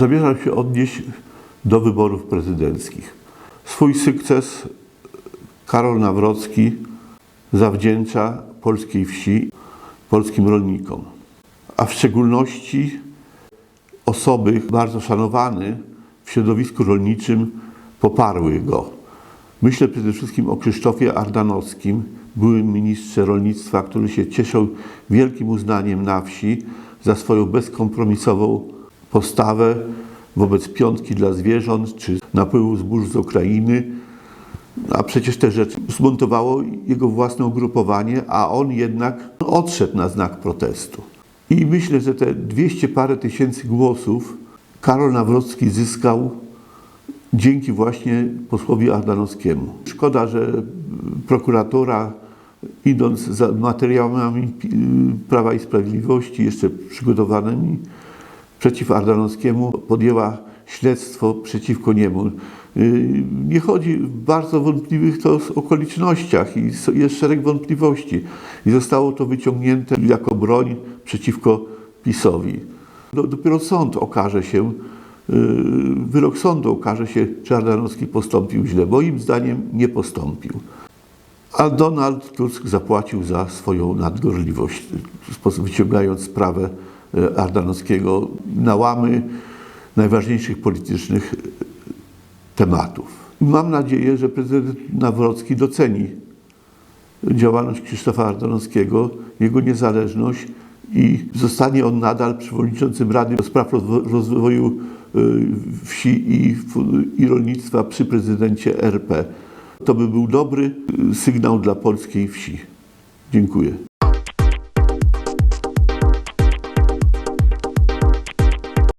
zamierzam się odnieść do wyborów prezydenckich. Swój sukces Karol Nawrocki zawdzięcza polskiej wsi, polskim rolnikom, a w szczególności osoby bardzo szanowane w środowisku rolniczym poparły go. Myślę przede wszystkim o Krzysztofie Ardanowskim, byłym ministrze rolnictwa, który się cieszył wielkim uznaniem na wsi za swoją bezkompromisową postawę wobec piątki dla zwierząt czy napływu zbóż z Ukrainy. A przecież te rzeczy zmontowało jego własne ugrupowanie, a on jednak odszedł na znak protestu. I myślę, że te 200 parę tysięcy głosów Karol Nawrocki zyskał dzięki właśnie posłowi Ardanowskiemu. Szkoda, że prokuratura idąc za materiałami Prawa i Sprawiedliwości, jeszcze przygotowanymi przeciw Ardanowskiemu, podjęła śledztwo przeciwko niemu. Yy, Nie chodzi w bardzo wątpliwych to okolicznościach i jest szereg wątpliwości. I zostało to wyciągnięte jako broń przeciwko PiSowi. Do- Dopiero sąd okaże się, yy, wyrok sądu okaże się, czy Ardanowski postąpił źle. Moim zdaniem nie postąpił. A Donald Tusk zapłacił za swoją nadgorliwość, sposób wyciągając sprawę Ardanowskiego na łamy najważniejszych politycznych e, tematów. Mam nadzieję, że prezydent Nawrocki doceni działalność Krzysztofa Ardanowskiego, jego niezależność i zostanie on nadal przewodniczącym Rady do Spraw Rozwo- Rozwoju y, Wsi i, i Rolnictwa przy prezydencie RP. To by był dobry y, sygnał dla polskiej wsi. Dziękuję.